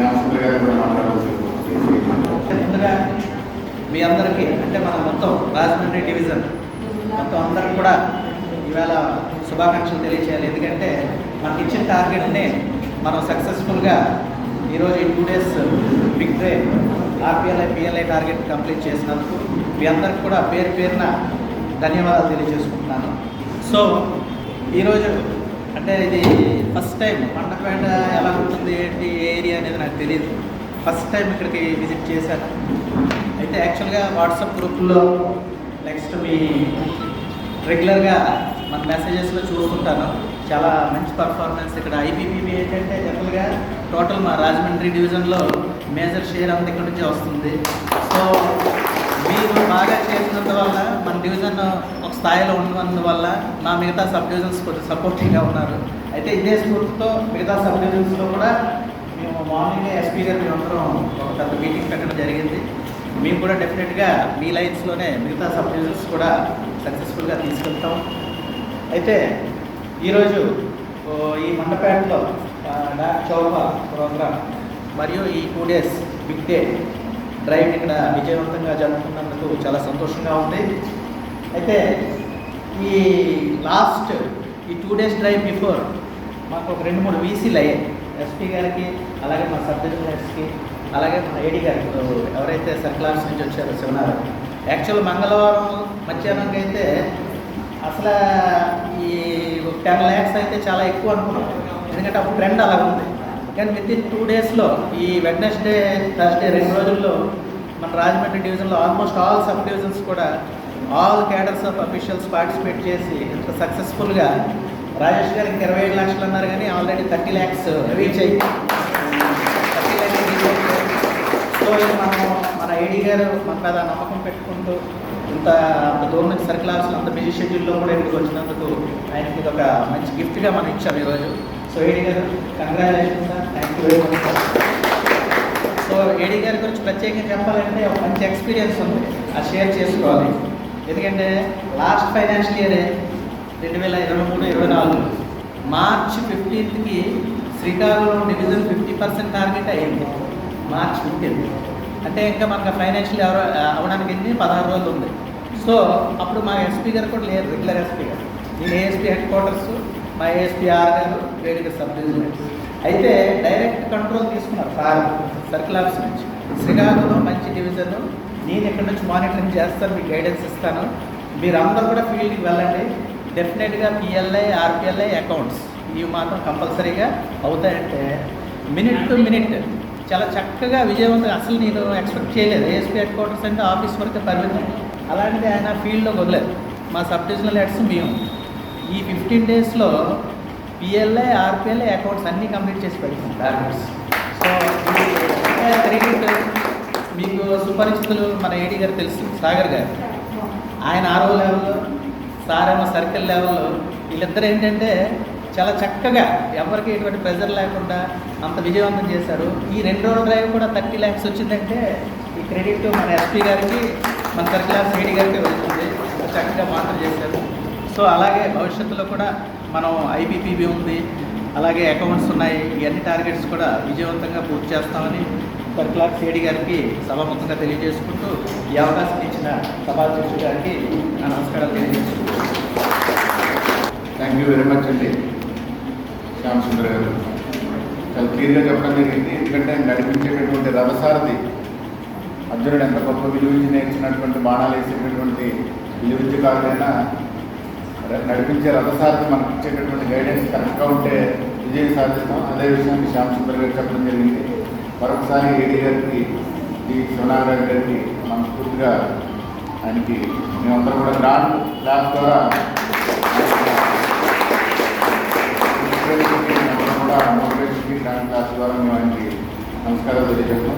గారు కూడా మీ అందరికీ అంటే మన మొత్తం రాజమండ్రి డివిజన్ మొత్తం అందరికి కూడా ఈవేళ శుభాకాంక్షలు తెలియచేయాలి. ఎందుకంటే మనకి ఇచ్చిన టార్గెట్ని మనం సక్సెస్ఫుల్గా ఈరోజు ఈ two days big day RPLI PLI target complete చేసినందుకు మీ అందరికి కూడా పేరు పేరున ధన్యవాదాలు తెలియజేసుకుంటున్నాను. సో ఈరోజు అంటే ఇది ఫస్ట్ టైం పండపేట ఎలా ఉంటుంది ఏంటి ఏ ఏరియా అనేది నాకు తెలియదు ఫస్ట్ టైం ఇక్కడికి విజిట్ చేశాను. అయితే యాక్చువల్గా వాట్సాప్ గ్రూప్లో నెక్స్ట్ మీ రెగ్యులర్గా మన మెసేజెస్లో చూస్తుంటాను. చాలా మంచి పర్ఫార్మెన్స్ ఇక్కడ. ఐపీపీబీ ఏంటంటే జనరల్గా టోటల్ మా రాజమండ్రి డివిజన్లో మేజర్ షేర్ అంతా ఇక్కడ నుంచే వస్తుంది. సో మీరు బాగా చేసినంత వల్ల డివిజన్ ఒక స్థాయిలో ఉన్నందువల్ల నా మిగతా సబ్ డివిజన్స్ కొంచెం సపోర్టింగ్గా ఉన్నారు. అయితే ఇదే స్ఫూర్తితో మిగతా సబ్ డివిజన్స్లో కూడా మేము మార్నింగ్ ఎస్పీ గారు మేమందరం ఒక పెద్ద మీటింగ్ పెట్టడం జరిగింది. మేము కూడా డెఫినెట్గా మీ లైన్స్లోనే మిగతా సబ్ డివిజన్స్ కూడా సక్సెస్ఫుల్గా తీసుకెళ్తాం. అయితే ఈరోజు ఈ మండపేటలో ఆ, డాక్ ప్రోగ్రామ్ మరియు ఈ two days big day drive ఇక్కడ విజయవంతంగా జరుపుకున్నందుకు చాలా సంతోషంగా ఉంది. అయితే ఈ లాస్ట్ ఈ టూ డేస్ డ్రైవ్ బిఫోర్ మాకు ఒక రెండు మూడు వీసీలు అయ్యాయి. ఎస్పీ గారికి అలాగే మా సబ్ అలాగే మా ఏడీ గారికి. ఎవరైతే సర్క్లార్స్ నుంచి వచ్చారో శివనారాయణ. యాక్చువల్ మంగళవారం మధ్యాహ్నంకి అయితే అసలు ఈ టెన్ ల్యాక్స్ అయితే చాలా ఎక్కువ అనుకున్నాం. ఎందుకంటే అప్పుడు ట్రెండ్ అలా ఉంది కానీ విత్ ఇన్ టూ డేస్లో ఈ వెడ్నెస్డే థర్స్డే రెండు రోజుల్లో మన రాజమండ్రి డివిజన్లో ఆల్మోస్ట్ ఆల్ సబ్ డివిజన్స్ కూడా all cadres of officials participate చేసి ఇంత సక్సెస్ఫుల్గా రాజేష్ గారు ఇంకా ఇరవై ఏడు లక్షలు అన్నారు కానీ ఆల్రెడీ థర్టీ ల్యాక్స్ రీచ్ అయ్యి. థర్టీ ల్యాక్స్ రీచ్ సో మనం మన ఏడీ గారు మన మీద నమ్మకం పెట్టుకుంటూ ఇంత అంత దూరం నుంచి సర్కిల్ ఆఫీసులు అంత బిజీ షెడ్యూల్లో కూడా ఇక్కడికి వచ్చినందుకు ఆయనకి ఇది ఒక మంచి గిఫ్ట్గా మనం ఇచ్చాం ఈరోజు. సో ఏడీ గారు congratulation sir thank you very much sir AD గారి గురించి ప్రత్యేకంగా చెప్పాలంటే ఒక మంచి ఎక్స్పీరియన్స్ ఉంది. అది షేర్ చేసుకోవాలి. ఎందుకంటే లాస్ట్ ఫైనాన్షియల్ ఇయరే రెండు వేల ఇరవై మూడు ఇరవై నాలుగు. March ఫిఫ్టీన్త్కి Srikakulam division fifty percent target అయ్యింది. March fifteenth. అంటే ఇంకా మనకు ఫైనాన్షియల్ ఎవరు అవడానికి ఎన్ని? పదహారు రోజులు ఉంది. సో అప్పుడు మా ఎస్పీ గారు కూడా లేరు రెగ్యులర్ ఎస్పీ గారు. నేను ఏఎస్పీ హెడ్ క్వార్టర్స్ మా ఏఎస్పీ ఆర్ గారు వేడిక సబ్ డివిజన్ అయితే డైరెక్ట్ కంట్రోల్ తీసుకున్నారు సార్ సర్కిల్ ఆఫీస్ నుంచి. శ్రీకాకుళం మంచి డివిజన్ నేను ఇక్కడ నుంచి మానిటరింగ్ చేస్తాను మీకు గైడెన్స్ ఇస్తాను. మీరు అందరూ కూడా ఫీల్డ్కి వెళ్ళండి. డెఫినెట్గా పిఎల్ఐ ఆర్పిఎల్ఐ అకౌంట్స్ ఇవి మాత్రం కంపల్సరీగా అవుతాయంటే మినిట్ టు మినిట్ చాలా చక్కగా విజయవంతంగా అసలు నేను ఎక్స్పెక్ట్ చేయలేదు. ఏఎస్పీ హెడ్ క్వార్టర్స్ అంటే ఆఫీస్ వరకు పరిమితం. అలాంటిది ఆయన ఫీల్డ్లోకి వదలేదు. మా సబ్ డివిజనల్ హెడ్స్ మేము. ఈ ఫిఫ్టీన్ డేస్లో పిఎల్ఐ ఆర్పిఎల్ఐ అకౌంట్స్ అన్నీ కంప్లీట్ చేసి టార్గెట్స్ సో క్రెడిట్ మీకు సుపరిచితులు మన ఏడీ గారు తెలుసు సాగర్ గారు. ఆయన ఆరో లెవెల్లో సారేమో సర్కిల్ లెవెల్లో వీళ్ళిద్దరు ఏంటంటే చాలా చక్కగా ఎవరికి ఎటువంటి ప్రెజర్ లేకుండా అంత విజయవంతం చేశారు. ఈ రెండు రోజుల డ్రైవ్ కూడా థర్టీ ల్యాక్స్ వచ్చిందంటే ఈ క్రెడిట్ మన ఎస్పీ గారికి మన సర్కిల్ ఆఫ్ ఏడీ గారికి వెళ్తుంది. చక్కగా మాటలు చేశారు. సో అలాగే భవిష్యత్తులో కూడా మనం ఐబీపీబీ ఉంది అలాగే అకౌంట్స్ ఉన్నాయి ఇవన్నీ టార్గెట్స్ కూడా విజయవంతంగా పూర్తి చేస్తామని సర్కిల్ సేడి గారికి సభాముఖంగా తెలియజేసుకుంటూ ఈ అవకాశం ఇచ్చిన సభాధ్యక్షుడు గారికి నా నమస్కారాలు తెలియజేసుకుంటున్నాను థ్యాంక్ యూ వెరీ మచ్ అండి. శ్యామ్ సుందర్ గారు. చాలా క్లియర్గా చెప్పడం జరిగింది. ఎందుకంటే నడిపించేటటువంటి రథసారథి అర్జునుడు ఎంత గొప్ప విలువించి నేర్చినటువంటి బాణాలు వేసేటటువంటి విలువించకారుడైనా ర- నడిపించే రథసారథి మనకు ఇచ్చేటటువంటి గైడెన్స్ కరెక్ట్గా ఉంటే విజయం సాధిస్తాం. అదే విషయాన్ని శ్యామ్ సుందర్ గారు చెప్పడం జరిగింది. మరొకసారి ఏడీ గారికి ఈ శివనారాయణ గారికి మనస్ఫూర్తిగా ఆయనకి మేమందరం కూడా గ్రాండ్ క్లాస్ ద్వారా కూడా మోటివేషన్కి గ్రాండ్ క్లాస్ ద్వారా మేము ఆయనకి నమస్కారాలు తెలియజేస్తాం